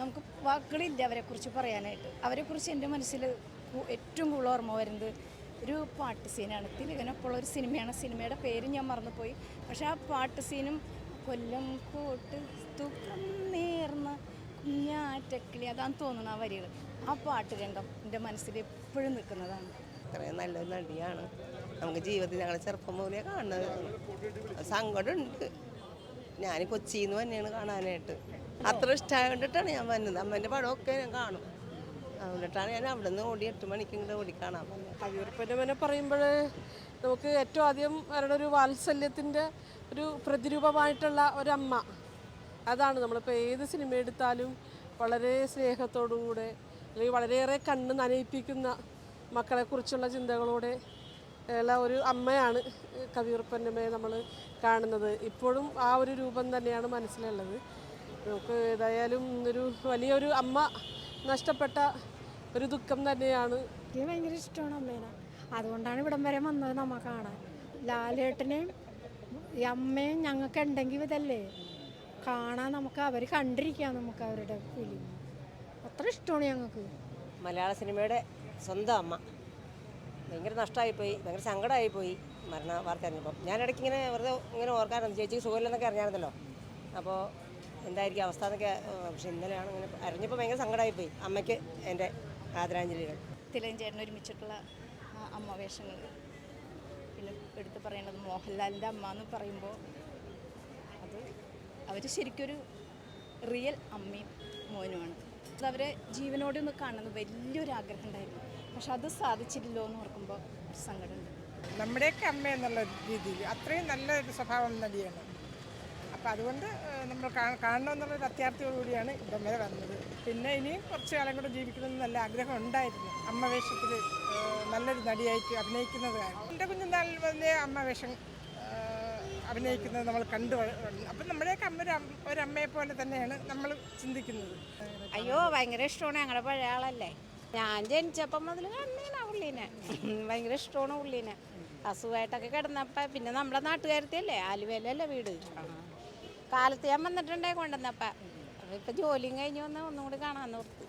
നമുക്ക് വാക്കുകളില്ല അവരെക്കുറിച്ച് പറയാനായിട്ട്. അവരെക്കുറിച്ച് എന്റെ മനസ്സിൽ ഏറ്റവും കൂടുതൽ ഓർമ്മ വരുന്നത് ഒരു പാട്ട് സീനാണ്. തിലകനൊപ്പമുള്ള ഒരു സിനിമയാണ്. സിനിമയുടെ പേര് ഞാൻ മറന്നുപോയി. പക്ഷെ ആ പാട്ട് സീനും കൊല്ലം കോട്ട് തൂക്കം നേർന്ന കുഞ്ഞാറ്റക്കിളി അതാന്ന് തോന്നുന്ന ആ വരികൾ. ആ പാട്ട് രണ്ടും എന്റെ മനസ്സിൽ എപ്പോഴും നിൽക്കുന്നതാണ്. അത്രയും നല്ലൊരു നടിയാണ്. നമുക്ക് ജീവിതത്തിൽ ഞങ്ങൾ ചെറുപ്പം മുതലേ കാണുന്നത്. സങ്കടമുണ്ട്. ഞാൻ കൊച്ചിയിൽ നിന്ന് തന്നെയാണ് കാണാനായിട്ട്. അത്ര ഇഷ്ടമായിട്ടാണ് ഞാൻ വന്നത്. അമ്മേന്റെ പടമൊക്കെ ഞാൻ കാണും. അതുകൊണ്ടിട്ടാണ് ഞാൻ അവിടെ നിന്ന് ഓടി എട്ട് മണിക്ക് ഇങ്ങോട്ട് ഓടി കാണാൻ വന്നത്. കവിയൂർപ്പന്റെ പറയുമ്പോൾ നമുക്ക് ഏറ്റവും ആദ്യം അവരുടെ ഒരു വാത്സല്യത്തിന്റെ ഒരു പ്രതിരൂപമായിട്ടുള്ള ഒരമ്മ. അതാണ് നമ്മളിപ്പോൾ ഏത് സിനിമ എടുത്താലും വളരെ സ്നേഹത്തോടുകൂടെ അല്ലെങ്കിൽ വളരെയേറെ കണ്ണ് നനയിപ്പിക്കുന്ന മക്കളെക്കുറിച്ചുള്ള ചിന്തകളോടെ ഉള്ള ഒരു അമ്മയാണ് കവിയൂർപ്പന്നമ്മയെ നമ്മൾ കാണുന്നത്. ഇപ്പോഴും ആ ഒരു രൂപം തന്നെയാണ് മനസ്സിലുള്ളത്. നമുക്ക് ഏതായാലും ഒരു വലിയൊരു അമ്മ നഷ്ടപ്പെട്ട ഒരു ദുഃഖം തന്നെയാണ്. എനിക്ക് ഭയങ്കര ഇഷ്ടമാണ് അമ്മേനെ. അതുകൊണ്ടാണ് ഇവിടം വരെ വന്നത് നമ്മ കാണാൻ. ലാലേട്ടനെയും ഈ അമ്മയും ഞങ്ങൾക്ക് ഉണ്ടെങ്കിൽ ഇതല്ലേ? കാണാൻ നമുക്ക് അവർ കണ്ടിരിക്കാം നമുക്ക് അവരുടെ ഫിലിം അത്ര ഇഷ്ടമാണ് ഞങ്ങൾക്ക്. മലയാള സിനിമയുടെ സ്വന്തം അമ്മ. ഭയങ്കര നഷ്ടമായിപ്പോയി ഭയങ്കര സങ്കടമായിപ്പോയി മരണ വാർത്ത അറിഞ്ഞപ്പം ഞാൻ ഇടയ്ക്ക് ഇങ്ങനെ വെറുതെ ഇങ്ങനെ ഓർക്കാറുണ്ട്. ചേച്ചിക്ക് സുഖമില്ലെന്നൊക്കെ അറിഞ്ഞായിരുന്നല്ലോ. അപ്പോൾ എന്തായിരിക്കും അവസ്ഥ എന്നൊക്കെ പക്ഷെ ഇന്നലെയാണ് ഇങ്ങനെ അറിഞ്ഞപ്പോൾ ഭയങ്കര സങ്കടമായിപ്പോയി അമ്മയ്ക്ക് എന്റെ ആദരാഞ്ജലികൾ. തിലകൻ ചേട്ടൻ ഒരുമിച്ചിട്ടുള്ള ആ അമ്മ വേഷങ്ങൾ. പിന്നെ എടുത്തു പറയേണ്ടത് മോഹൻലാലിന്റെ അമ്മ എന്ന് പറയുമ്പോൾ അത് അവർ ശരിക്കൊരു റിയൽ അമ്മയും മോനുമാണ്. അത് അവരെ ജീവനോടെ ഒന്ന് കാണുന്നത് വലിയൊരു ആഗ്രഹം ഉണ്ടായിരുന്നു. പക്ഷെ അത് സാധിച്ചില്ലല്ലോ എന്ന് ഓർക്കുമ്പോൾ ഒരു സങ്കടമുണ്ട്. നമ്മുടെയൊക്കെ അമ്മ എന്നുള്ള രീതിയിൽ അത്രയും നല്ലൊരു സ്വഭാവം നടിയാണ്. അപ്പോൾ അതുകൊണ്ട് നമ്മൾ കാണണം കാണണമെന്നുള്ളൊരു അത്യാർത്ഥിയോടുകൂടിയാണ് ഇവിടം വരെ വന്നത്. പിന്നെ ഇനിയും കുറച്ച് കാലം കൂടെ ജീവിക്കണമെന്ന് നല്ല ആഗ്രഹം ഉണ്ടായിരുന്നു. അമ്മ വേഷത്തിൽ നല്ലൊരു നടിയായിട്ട് അഭിനയിക്കുന്നത് കാരണം എന്റെ കുഞ്ഞുനാളിൽ വലിയ അമ്മ വേഷം അഭിനയിക്കുന്നത് നമ്മൾ കണ്ടു അപ്പം നമ്മുടെയൊക്കെ അമ്മ ഒരു ഒരമ്മയെ പോലെ തന്നെയാണ് നമ്മൾ ചിന്തിക്കുന്നത്. അയ്യോ ഭയങ്കര ഇഷ്ടമാണ് ഞങ്ങളുടെ പഴയ ആളല്ലേ ഞാൻ ജനിച്ചപ്പം മുതൽ കണ്ണീനാ പുള്ളീനെ ഭയങ്കര ഇഷ്ടമാണ് പുള്ളീനെ അസുഖമായിട്ടൊക്കെ കിടന്നപ്പോൾ പിന്നെ നമ്മുടെ നാട്ടുകാരത്തല്ലേ ആലുവയിലല്ലേ വീട്? കാലത്ത് ഞാൻ വന്നിട്ടുണ്ടേ കൊണ്ടുവന്നപ്പ. ഇപ്പം ജോലിയും കഴിഞ്ഞ് വന്ന് ഒന്നും കൂടി കാണാൻ ഓർത്ത്